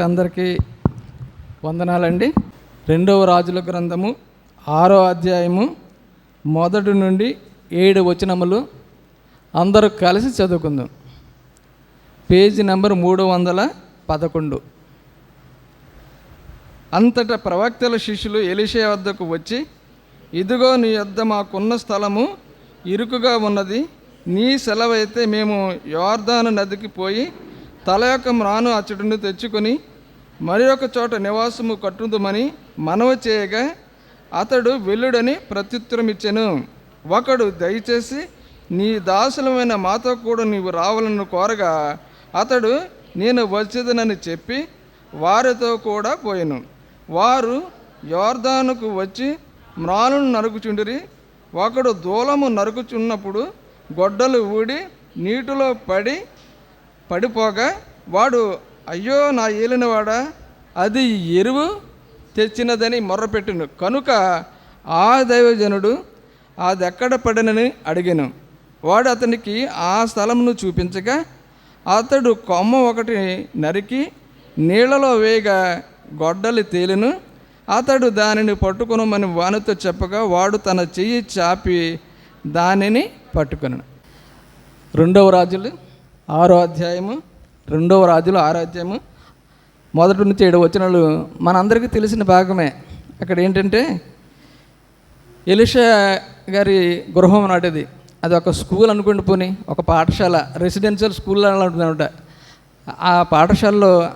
అందరికీ వందనాలండి. రెండవ రాజుల గ్రంథము ఆరో అధ్యాయము మొదటి నుండి ఏడు వచనములు అందరూ కలిసి చదువుకుందాం. పేజీ నెంబర్ మూడు వందల పదకొండు. అంతటా ప్రవక్తల శిష్యులు ఎలిషే వద్దకు వచ్చి ఇదిగో నీ యొద్ద మాకున్న స్థలము ఇరుకుగా ఉన్నది. నీ సెలవైతే మేము యోర్ధాను నదికి పోయి తల యొక్క మ్రాను అచ్చటిని తెచ్చుకొని మరి ఒక చోట నివాసము కట్టుదమని మనవి చేయగా అతడు వెల్లుడని ప్రత్యుత్తరం ఇచ్చెను ఒకడు దయచేసి నీ దాసులమైన మాతో కూడా నీవు రావాలని కోరగా అతడు నేను వచ్చేదనని చెప్పి వారితో కూడా పోయాను. వారు యోర్ధానుకు వచ్చి మ్రాలను నరుకుచుండిరి. ఒకడు దూలము నరుకుచున్నప్పుడు గొడ్డలు ఊడి నీటిలో పడి పడిపోగా వాడు అయ్యో నా ఏలినవాడా అది ఎరువు తెచ్చినదని మొర్రపెట్టును. కనుక ఆ దైవజనుడు అది ఎక్కడ పడినని అడిగాను. వాడు అతనికి ఆ స్థలమును చూపించగా అతడు కొమ్మ ఒకటి నరికి నీళ్ళలో వేయగా గొడ్డలి తేలిను. అతడు దానిని పట్టుకునమని వానితో చెప్పగా వాడు తన చెయ్యి చాపి దానిని పట్టుకును రెండవ రాజులు ఆరో అధ్యాయము రెండవ రాజులు ఆరో అధ్యాయము మొదటి నుంచి ఏడు వచనాలు మనందరికీ తెలిసిన భాగమే. అక్కడ ఏంటంటే ఎలిషా గారి గృహం నాటిది. అది ఒక స్కూల్ అనుకోండి పోని ఒక పాఠశాల రెసిడెన్షియల్ స్కూల్ అనమాట ఆ పాఠశాలలో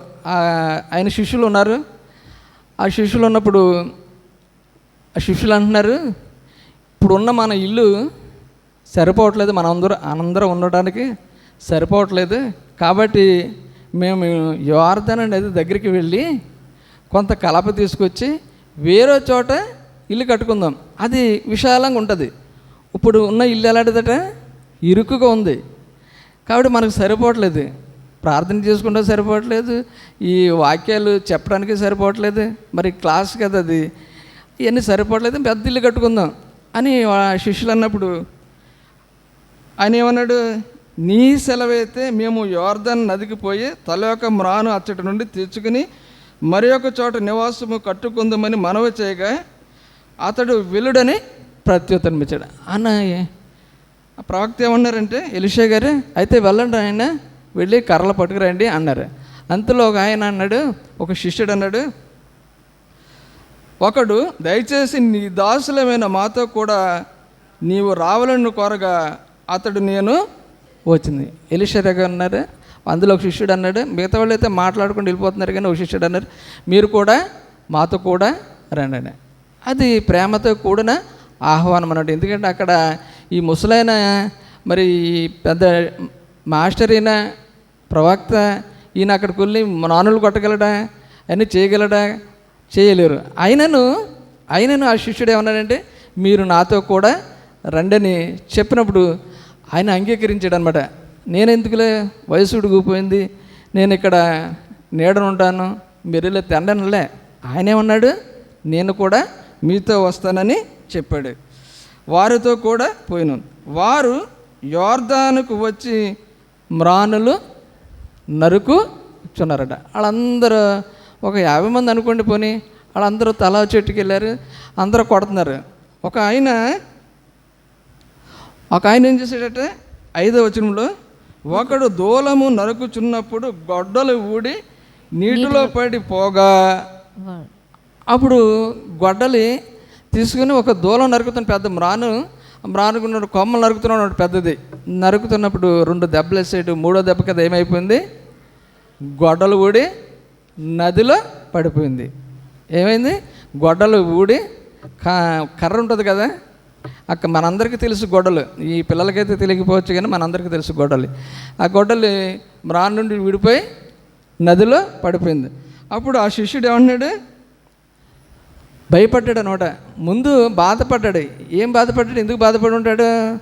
ఆయన శిష్యులు ఉన్నారు. ఆ శిష్యులు ఉన్నప్పుడు ఆ శిష్యులు అంటున్నారు ఇప్పుడున్న మన ఇల్లు సరిపోవట్లేదు మనందరూ అందరం ఉండటానికి సరిపోవట్లేదు. కాబట్టి మేము యోర్ధన్ అనేది దగ్గరికి వెళ్ళి కొంత కలప తీసుకొచ్చి వేరే చోట ఇల్లు కట్టుకుందాం. అది విశాలంగా ఉంటుంది. ఇప్పుడు ఉన్న ఇల్లు ఎలాంటిదట? ఇరుకుగా ఉంది. కాబట్టి మనకు సరిపోవట్లేదు. ప్రార్థన చేసుకుంటే సరిపోవట్లేదు. ఈ వాక్యాలు చెప్పడానికి సరిపోవట్లేదు. మరి క్లాస్ కదా అది. ఇవన్నీ సరిపోవట్లేదు. పెద్ద ఇల్లు కట్టుకుందాం అని ఆ శిష్యులు అన్నప్పుడు ఆయన ఏమన్నాడు? నీ సెలవైతే మేము యోర్ధన్ నదికి పోయి తల యొక్క మ్రాను అచ్చటి నుండి తీర్చుకుని మరి ఒక చోట నివాసము కట్టుకుందామని మనవి చేయగా అతడు విలుడని ప్రత్యుత్తరమిచ్చాడు. అన్న ఆ ప్రవక్త ఏమన్నారంటే ఎలిషే గారు అయితే వెళ్ళండి ఆయన వెళ్ళి కర్రలు పట్టుకురండి అన్నారు. అంతలో ఒక ఆయన అన్నాడు ఒక శిష్యుడు అన్నాడు ఒకడు దయచేసి నీ దాసులమైన మాతో కూడా నీవు రావాలని కోరగా అతడు నేను వచ్చింది. ఎలిషా అన్నారు అందులో ఒక శిష్యుడు అన్నాడు మిగతా వాళ్ళు అయితే మాట్లాడుకుంటూ వెళ్ళిపోతున్నారు కానీ ఒక శిష్యుడు అన్నారు మీరు కూడా మాతో కూడా రండి అది ప్రేమతో కూడిన ఆహ్వానం అన్నట్టు ఎందుకంటే అక్కడ ఈ ముసలైన మరి ఈ పెద్ద మాస్టర్ అయిన ప్రవక్త ఈయన అక్కడికి వెళ్ళి నానులు కొట్టగలడా అన్నీ చేయగలడా చేయలేరు. అయినను అయినను ఆ శిష్యుడు ఏమన్నాడంటే మీరు నాతో కూడా రండని చెప్పినప్పుడు ఆయన అంగీకరించాడు అనమాట నేను ఎందుకులే వయసు ఉడిగిపోయింది నేను ఇక్కడ నీడనుంటాను. మీరు వెళ్ళి ఆయన ఏమన్నాడు నేను కూడా మీతో వస్తానని చెప్పాడు. వారితో కూడా పోయిన. వారు యోర్ధానుకు వచ్చి మ్రానులు నరుకు చున్నారట. వాళ్ళందరూ ఒక యాభై మంది అనుకోండి పోని. వాళ్ళందరూ తలా చెట్టుకి వెళ్ళారు అందరూ కొడుతున్నారు. ఒక ఆయన ఒక ఆయన ఏం చేశాడట? ఐదో వచనంలో ఒకడు దూలము నరుకుచున్నప్పుడు గొడ్డలు ఊడి నీటిలో పడి పోగా. అప్పుడు గొడ్డలి తీసుకుని ఒక దూలం నరుకుతున్న పెద్ద మ్రాను మ్రానుకున్నాడు కొమ్మలు నరుకుతున్నాడు పెద్దది. నరుకుతున్నప్పుడు రెండు దెబ్బలు వేసాడు మూడో దెబ్బ కదా ఏమైపోయింది? గొడ్డలు ఊడి నదిలో పడిపోయింది. ఏమైంది? గొడ్డలు ఊడి క- కర్ర ఉంటుంది కదా అక్క మనందరికీ తెలుసు గొడవలు ఈ పిల్లలకైతే తెలియకపోవచ్చు కానీ మనందరికీ తెలుసు గొడవలు ఆ గొడవలు మ్రాన్ నుండి విడిపోయి నదిలో పడిపోయింది. అప్పుడు ఆ శిష్యుడు ఏమన్నాడు? భయపడ్డాడు అనమాట. ముందు బాధపడ్డాడు. ఏం బాధపడ్డాడు? ఎందుకు బాధపడి ఉంటాడు?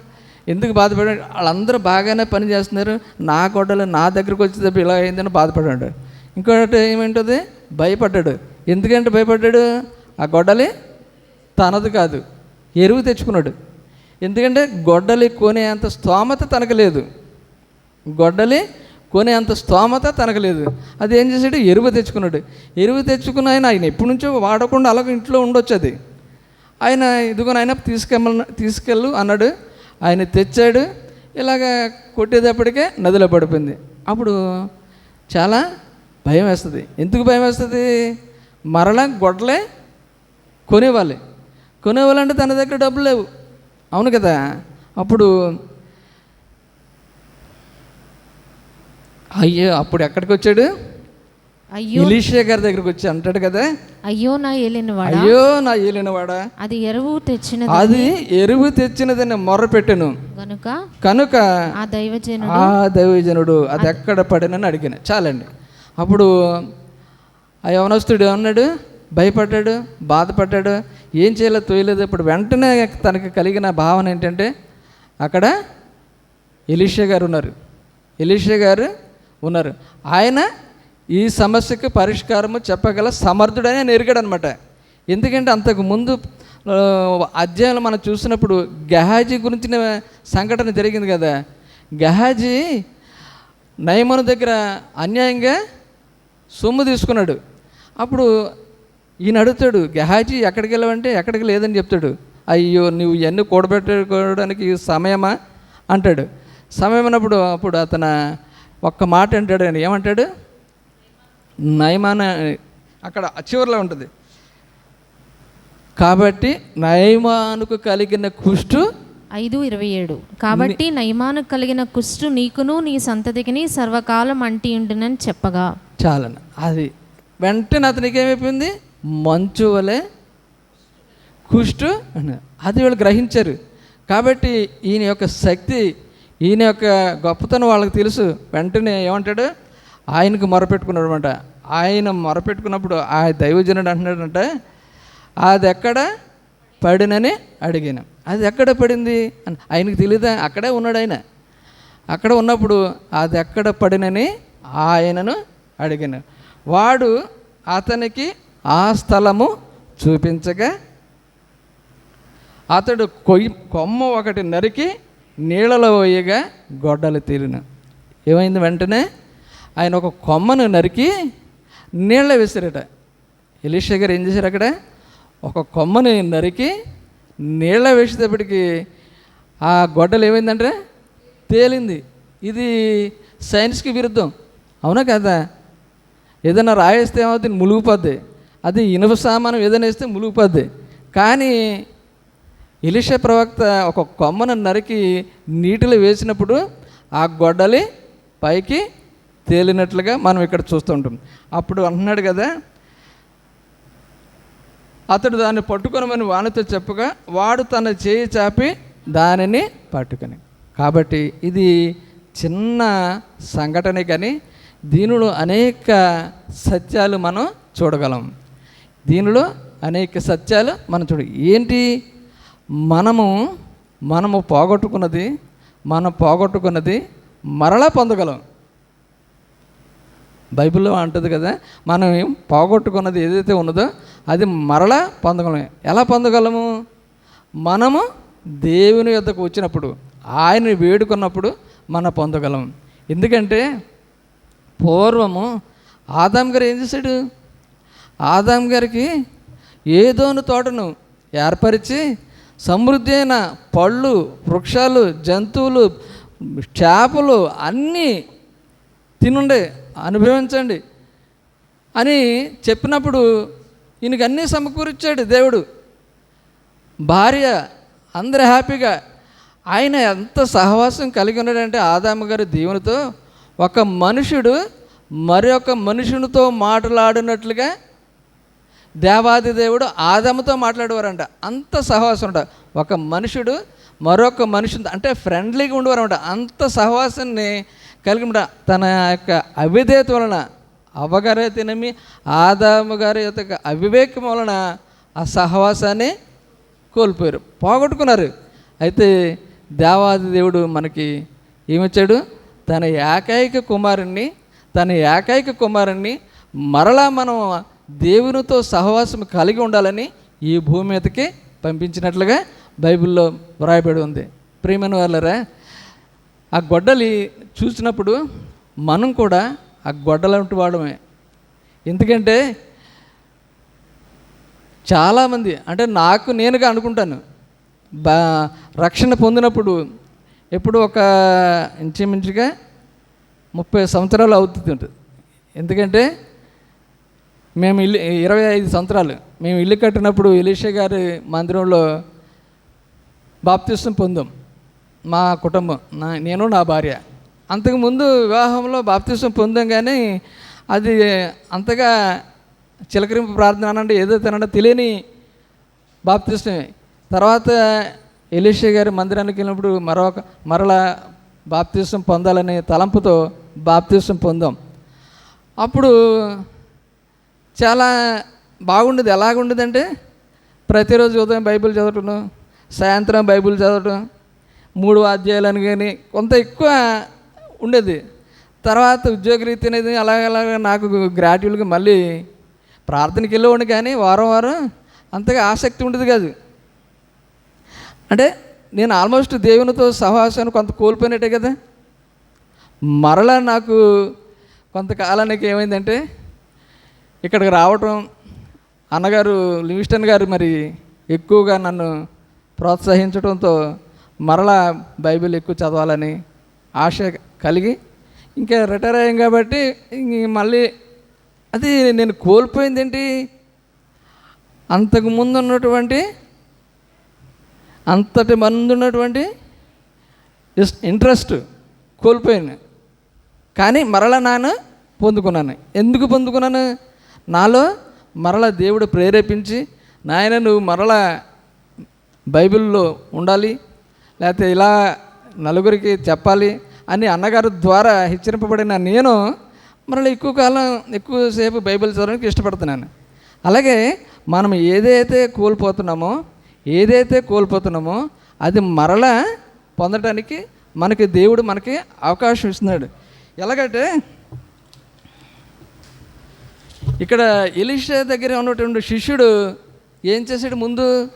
ఎందుకు బాధపడ్డాడు వాళ్ళందరూ బాగానే పని చేస్తున్నారు. నా గొడవలు నా దగ్గరకు వచ్చేటప్పుడు ఇలా అయిందని బాధపడ్డాడు ఇంకోటి ఏమేంటది? భయపడ్డాడు. ఎందుకంటే భయపడ్డాడు? ఆ గొడ్డలి తనది కాదు. ఎరువు తెచ్చుకున్నాడు. ఎందుకంటే గొడ్డలి కొనే అంత స్తోమత తనకు లేదు గొడ్డలి కొనే అంత స్తోమత తనకు లేదు అది ఏం చేశాడు? ఎరువు తెచ్చుకున్నాడు. ఎరువు తెచ్చుకున్న ఆయన ఆయన ఎప్పటి నుంచో వాడకుండా అలాగ ఇంట్లో ఉండొచ్చు అది. ఆయన ఇదిగో ఆయన తీసుకెళ్ళ తీసుకెళ్ళు అన్నాడు. ఆయన తెచ్చాడు. ఇలాగ కొట్టేటప్పటికే నదిలో పడిపోయింది. అప్పుడు చాలా భయం వేస్తుంది. ఎందుకు భయం వేస్తుంది? మరలా గొడ్లే కొనేవాళ్ళే. కొనేవాళ్ళంటే తన దగ్గర డబ్బులు లేవు. అవును కదా? అప్పుడు అయ్యో అప్పుడు ఎక్కడికి వచ్చాడు? అయ్యో. ఇలీషియా గారి దగ్గరికి వచ్చి అంటాడు కదా? అయ్యో నా ఏలినవాడా? అయ్యో నా ఏలినవాడా? అది ఎరువు తెచ్చినది అది ఎరువు తెచ్చినదని మొర్ర పెట్టాను గనుక కనుక ఆ దైవజనుడు ఆ దైవజనుడు అది ఎక్కడ పడినని అడిగాను. చాలండి. అప్పుడు ఆ యవనస్తుడు అన్నాడు భయపడ్డాడు? బాధపడ్డాడు? ఏం చేయాలో తోయలేదు. ఇప్పుడు వెంటనే తనకి కలిగిన భావన ఏంటంటే అక్కడ ఎలీషా గారు ఉన్నారు. ఎలీషా గారు ఉన్నారు. ఆయన ఈ సమస్యకు పరిష్కారము చెప్పగల సమర్థుడని ఆయన ఎరిగాడు అనమాట ఎందుకంటే అంతకు ముందు ఆ, అధ్యాయంలో మనం చూసినప్పుడు గహాజీ గురించిన సంఘటన జరిగింది కదా. గహాజీ నయమను దగ్గర అన్యాయంగా సొమ్ము తీసుకున్నాడు. అప్పుడు ఈయన అడుగుతాడు గహాజీ ఎక్కడికి వెళ్ళావంటే ఎక్కడికి లేదని చెప్తాడు. అయ్యో నువ్వు ఇవన్నీ కూడబెట్టుకోవడానికి సమయమా? అంటాడు. సమయం అన్నప్పుడు అప్పుడు అతను ఒక్క మాట అంటాడు ఆయన. ఏమంటాడు? నయమాన అక్కడ చివరిలో ఉంటుంది. కాబట్టి నయమానుకు కలిగిన కుష్టు ఐదు ఇరవై ఏడు. కాబట్టి నయమాను కలిగిన కుష్టు నీకును నీ సంతతికిని సర్వకాలం అంటి ఉండునని చెప్పగా. చాలని. అది వెంటనే అతనికి ఏమైపోయింది? మంచు వలె కుష్టు అది వాళ్ళు గ్రహించారు. కాబట్టి ఈయన యొక్క శక్తి ఈయన యొక్క గొప్పతనం వాళ్ళకి తెలుసు. వెంటనే ఏమంటాడు? ఆయనకు మొరపెట్టుకున్నాడు అనమాట ఆయన మొరపెట్టుకున్నప్పుడు ఆ దైవజనుడు అంటున్నాడంట అది ఎక్కడ పడినని అడిగాను. అది ఎక్కడ పడింది? అని. ఆయనకు తెలియదా అక్కడే ఉన్నాడు ఆయన. అక్కడ ఉన్నప్పుడు అది ఎక్కడ పడినని ఆయనను అడిగాను. వాడు అతనికి ఆ స్థలము చూపించగా అతడు కొయ్యి కొమ్మ ఒకటి నరికి నీళ్ళలో వేయగా గొడ్డలు తీరిన. ఏమైంది వెంటనే? ఆయన ఒక కొమ్మను నరికి నీళ్ళ వేశారట ఎలీషా గారు ఏం చేశారు అక్కడ? ఒక కొమ్మని నరికి నీళ్ళ వేసేటప్పటికి ఆ గొడ్డలు ఏమైందంటే తేలింది. ఇది సైన్స్కి విరుద్ధం. అవునా కదా? ఏదైనా రాయేస్తే ఏమవుతుంది? ములుగుపోద్ది అది ఇనుప సామానం ఏదైనా వేస్తే ములుగుపోద్ది కానీ ఇలిష ప్రవక్త ఒక కొమ్మను నరికి నీటిలో వేసినప్పుడు ఆ గొడ్డలి పైకి తేలినట్లుగా మనం ఇక్కడ చూస్తుంటాం అప్పుడు అంటున్నాడు కదా అతడు దాన్ని పట్టుకొనమని వానితో చెప్పగా వాడు తన చేయి చాపి దానిని పట్టుకొని. కాబట్టి ఇది చిన్న సంఘటనే కానీ దీనిలో అనేక సత్యాలు మనం చూడగలం. దీనిలో అనేక సత్యాలు మనం చూడు. ఏంటి? మనము మనము పోగొట్టుకున్నది మనం పోగొట్టుకున్నది మరలా పొందగలం. బైబిల్లో అంటుంది కదా మనం ఏం పోగొట్టుకున్నది ఏదైతే ఉన్నదో అది మరలా పొందగలం. ఎలా పొందగలము? మనము దేవుని యొద్దకు వచ్చినప్పుడు ఆయన వేడుకున్నప్పుడు మనం పొందగలం. ఎందుకంటే పూర్వము ఆదాం గారు ఏం చేశాడు? ఆదాం గారికి ఏదోను తోటను ఏర్పరిచి సమృద్ధి అయిన పళ్ళు వృక్షాలు జంతువులు చేపలు అన్నీ తినుండే అనుభవించండి అని చెప్పినప్పుడు ఈయనకి అన్నీ సమకూర్చాడు దేవుడు. భార్య అందరు హ్యాపీగా ఆయన ఎంత సహవాసం కలిగి ఉన్నాడంటే ఆదాము గారి దేవునితో ఒక మనుషుడు మరొక మనుషునితో మాట్లాడినట్లుగా దేవాది దేవుడు ఆదముతో మాట్లాడేవారంట. అంత సహవాసం ఉంట. ఒక మనుషుడు మరొక మనుషుని అంటే ఫ్రెండ్లీగా ఉండేవారంట అంత సహవాసాన్ని కలిగి ఉండ తన యొక్క అవిధేయత వలన అవ్వగారే తినమి ఆదాము గారి యొక్క అవివేకం వలన ఆ సహవాసాన్ని కోల్పోయారు. పోగొట్టుకున్నారు. అయితే దేవాది దేవుడు మనకి ఏమిచ్చాడు? తన ఏకైక కుమారుణ్ణి తన ఏకైక కుమారుణ్ణి మరలా మనం దేవునితో సహవాసం కలిగి ఉండాలని ఈ భూమి మీదకి పంపించినట్లుగా బైబిల్లో వ్రాయబడి ఉంది. ప్రియమైన వాళ్ళరా ఆ గొడ్డలి చూసినప్పుడు మనం కూడా ఆ గొడ్డలంటి వాడమే. ఎందుకంటే చాలామంది అంటే నాకు నేనుగా అనుకుంటాను బా రక్షణ పొందినప్పుడు ఎప్పుడు ఒక ఇంచుమించుగా ముప్పై సంవత్సరాలు అవుతుంది ఎందుకంటే మేము ఇల్లు ఇరవై ఐదు సంవత్సరాలు మేము ఇల్లు కట్టినప్పుడు ఎలీషా గారి మందిరంలో బాప్తిష్టం పొందాం. మా కుటుంబం నా నేను నా భార్య. అంతకుముందు వివాహంలో బాప్తిష్టం పొందాం కానీ అది అంతగా చిలకరింపు ప్రార్థన అనంటే ఏదో తినడం తెలియని బాప్తిష్టమే తర్వాత ఎలీషా గారి మందిరానికి వెళ్ళినప్పుడు మరొక మరలా బాప్తిష్టం పొందాలనే తలంపుతో బాప్తిష్టం పొందాం. అప్పుడు చాలా బాగుండేది. ఎలాగుండేదంటే ప్రతిరోజు ఉదయం బైబిల్ చదవటం సాయంత్రం బైబిల్ చదవటం మూడు అధ్యాయాలని కానీ కొంత ఎక్కువ ఉండేది. తర్వాత ఉద్యోగరీత్యా అనేది అలాగలాగ నాకు గ్రాడ్యువల్గా మళ్ళీ ప్రార్థనకి వెళ్ళేవాడిని కానీ వారం వారం అంతగా ఆసక్తి ఉండేది కాదు. అంటే నేను ఆల్మోస్ట్ దేవునితో సహవాసాన్ని కొంత కోల్పోయినట్టే కదా. మరలా నాకు కొంతకాలానికి ఏమైందంటే ఇక్కడికి రావటం అన్నగారు లివిస్టన్ గారు మరి ఎక్కువగా నన్ను ప్రోత్సహించడంతో మరలా బైబిల్ ఎక్కువ చదవాలని ఆశ కలిగి ఇంకా రిటైర్ అయ్యాం కాబట్టి మళ్ళీ అది నేను కోల్పోయింది ఏంటి? అంతకు ముందు ఉన్నటువంటి అంతటి మందు ఉన్నటువంటి ఇస్- ఇంట్రెస్ట్ కోల్పోయాను కానీ మరలా నాను పొందుకున్నాను. ఎందుకు పొందుకున్నాను? నాలో మరలా దేవుడు ప్రేరేపించి నాయన నువ్వు మరలా బైబిల్లో ఉండాలి లేకపోతే ఇలా నలుగురికి చెప్పాలి అని అన్నగారి ద్వారా హెచ్చరింపబడిన నేను మరలా ఎక్కువ కాలం ఎక్కువసేపు బైబిల్ చదవడానికి ఇష్టపడుతున్నాను. అలాగే మనం ఏదైతే కోల్పోతున్నామో ఏదైతే కోల్పోతున్నామో అది మరలా పొందడానికి మనకి దేవుడు మనకి అవకాశం ఇస్తున్నాడు. ఎలాగంటే ఇక్కడ ఎలిషా దగ్గర ఉన్నటువంటి శిష్యుడు ఏం చేశాడు ముందు?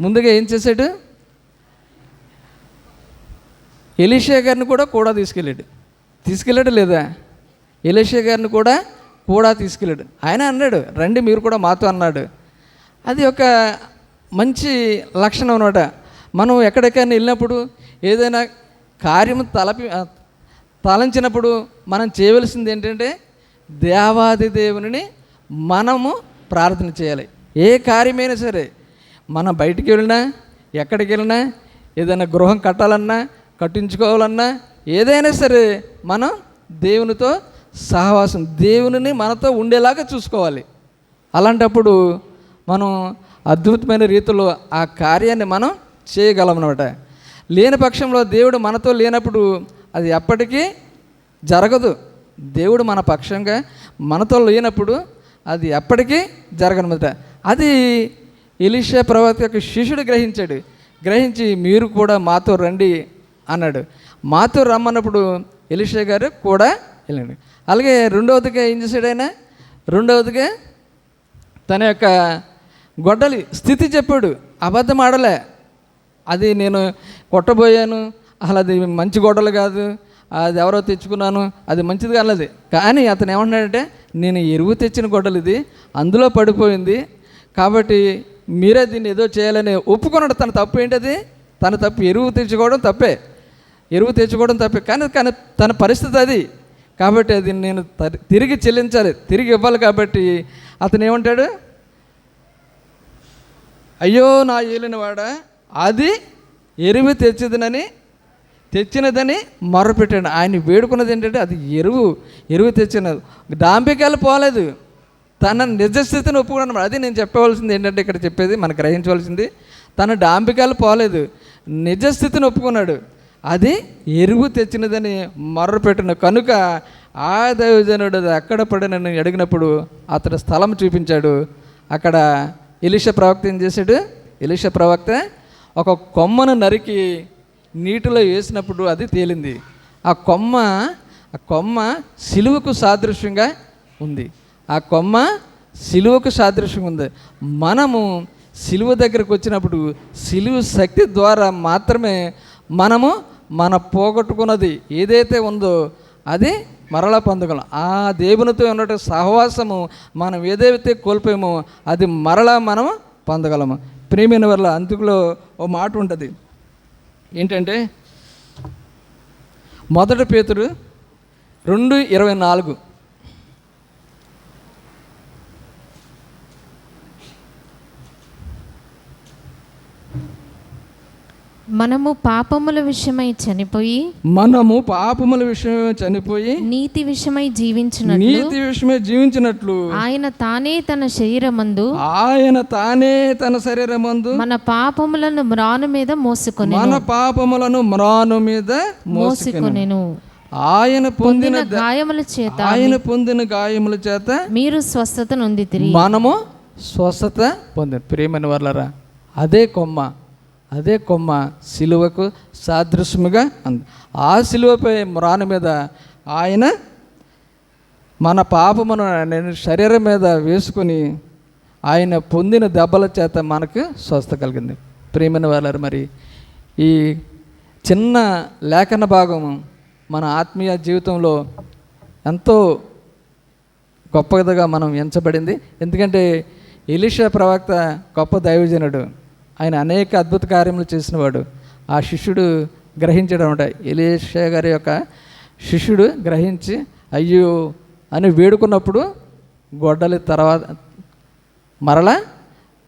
ముందుగా ఏం చేశాడు? ఎలిషా గారిని కూడా కూడా తీసుకెళ్ళాడు. తీసుకెళ్ళాడు లేదా? ఎలిషా గారిని కూడా కూడా తీసుకెళ్ళాడు. ఆయన అన్నాడు రండి మీరు కూడా మాతో అన్నాడు. అది ఒక మంచి లక్షణం అనమాట మనం ఎక్కడికైనా వెళ్ళినప్పుడు ఏదైనా కార్యం తలపి తలంచినప్పుడు మనం చేయవలసింది ఏంటంటే దేవాది దేవుని మనము ప్రార్థన చేయాలి. ఏ కార్యమైనా సరే మనం బయటికి వెళ్ళినా ఎక్కడికి వెళ్ళినా ఏదైనా గృహం కట్టాలన్నా కట్టించుకోవాలన్నా ఏదైనా సరే మనం దేవునితో సహవాసం దేవునిని మనతో ఉండేలాగా చూసుకోవాలి. అలాంటప్పుడు మనం అద్భుతమైన రీతిలో ఆ కార్యాన్ని మనం చేయగలమన్నమాట. లేని పక్షంలో దేవుడు మనతో లేనప్పుడు అది ఎప్పటికీ జరగదు. దేవుడు మన పక్షంగా మనతో లేనప్పుడు అది ఎప్పటికీ జరగనమాట అది ఎలీషా ప్రవక్త యొక్క శిష్యుడు గ్రహించాడు. గ్రహించి మీరు కూడా మాతో రండి అన్నాడు. మాతో రమ్మన్నప్పుడు ఎలీషా గారు కూడా వెళ్ళండి. అలాగే రెండవదిగా ఏం చేశాడు ఆయన? రెండవదిగా తన యొక్క గొడ్డలి స్థితి చెప్పాడు. అబద్ధం ఆడలే. అది నేను కొట్టబోయాను. అసలు అది మంచి గొడ్డలు కాదు. అది ఎవరో తెచ్చుకున్నాను అది మంచిది కాలేదు కానీ అతను ఏమంటున్నాడంటే నేను ఎరువు తెచ్చిన గొడ్డలు ఇది అందులో పడిపోయింది. కాబట్టి మీరే దీన్ని ఏదో చేయాలని ఒప్పుకున్నాడు. తన తప్పు ఏంటది? తన తప్పు ఎరువు తెచ్చుకోవడం తప్పే. ఎరువు తెచ్చుకోవడం తప్పే. కానీ కానీ తన పరిస్థితి అది. కాబట్టి అది నేను తిరిగి చెల్లించాలి. తిరిగి ఇవ్వాలి కాబట్టి అతను ఏమంటాడు? అయ్యో నా ఏలినవాడ అది ఎరువు తెచ్చిదనని తెచ్చినదని మొరపెట్టాడు. ఆయన వేడుకున్నది ఏంటంటే అది ఎరువు ఎరువు తెచ్చినది డాంబికాలు పోలేదు. తన నిజస్థితిని ఒప్పుకున్నాను అది నేను చెప్పవలసింది ఏంటంటే ఇక్కడ చెప్పేది మనం గ్రహించవలసింది తన డాంబికాలు పోలేదు. నిజస్థితిని ఒప్పుకున్నాడు. అది ఎరువు తెచ్చినదని మొర్రపెట్టిన కనుక ఆ దైవజనుడు అది ఎక్కడ పడినని అడిగినప్పుడు అతడు స్థలం చూపించాడు. అక్కడ ఎలిష ప్రవక్త ఏం చేశాడు? ఇలిష ప్రవక్త ఒక కొమ్మను నరికి నీటిలో వేసినప్పుడు అది తేలింది. ఆ కొమ్మ ఆ కొమ్మ సిలువకు సాదృశ్యంగా ఉంది. ఆ కొమ్మ సిలువకు సాదృశ్యంగా ఉంది. మనము సిలువ దగ్గరకు వచ్చినప్పుడు సిలువ శక్తి ద్వారా మాత్రమే మనము మన పోగొట్టుకున్నది ఏదైతే ఉందో అది మరలా పొందగలం. ఆ దేవునితో ఉన్నట్టు సహవాసము మనం ఏదైతే కోల్పోయామో అది మరలా మనం పొందగలము. ప్రేమైన వల్ల అందుకులో ఓ మాట ఉంటుంది. ఏంటంటే మొదటి పేతుడు రెండు ఇరవై నాలుగు. మనము పాపముల విషయమై చనిపోయి మనము పాపముల విషయం చనిపోయి నీతి విషయమై జీవించినట్లు నీతి విషయమే జీవించినట్లు ఆయన తానే తన శరీరమందు ఆయన తానే తన శరీరమందు మన పాపములను మ్రాను మీద మోసుకొని మన పాపములను మ్రాను మీద మోసుకొని మోసుకొనెను. ఆయన పొందిన గాయముల చేత ఆయన పొందిన గాయముల చేత మీరు స్వస్థత నొందితిరి మనము స్వస్థత పొందాం ప్రేమని వాళ్ళరా అదే కొమ్మ. అదే కొమ్మ సిలువకు సాదృశ్యముగా ఉంది ఆ సిలువపై మ్రాను మీద ఆయన మన పాపమును నేను శరీరం మీద వేసుకొని ఆయన పొందిన దెబ్బల చేత మనకు స్వస్థ కలిగింది. ప్రేమైన వాళ్ళారు మరి ఈ చిన్న లేఖన భాగం మన ఆత్మీయ జీవితంలో ఎంతో గొప్పదిగా మనం ఎంచబడింది. ఎందుకంటే ఎలీషా ప్రవక్త గొప్ప దైవజనుడు. ఆయన అనేక అద్భుత కార్యములు చేసినవాడు. ఆ శిష్యుడు గ్రహించడం అనమాట ఎలీషా గారి యొక్క శిష్యుడు గ్రహించి అయ్యో అని వేడుకున్నప్పుడు గొడ్డలి తర్వాత మరలా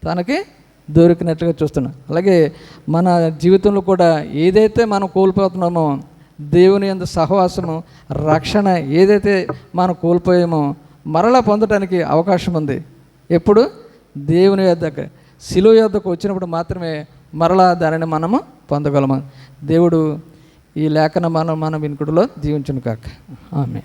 తనకి దొరికినట్టుగా చూస్తున్నాం అలాగే మన జీవితంలో కూడా ఏదైతే మనం కోల్పోతున్నామో దేవుని యొక్క సహవాసము రక్షణ ఏదైతే మనం కోల్పోయామో మరలా పొందడానికి అవకాశం ఉంది. ఎప్పుడు? దేవుని దగ్గర శిలువ యొద్దకు వచ్చినప్పుడు మాత్రమే మరలా దానిని మనము పొందగలము. దేవుడు ఈ లేఖన మనం మన వినుకుడులో దీవించును కాక ఆమె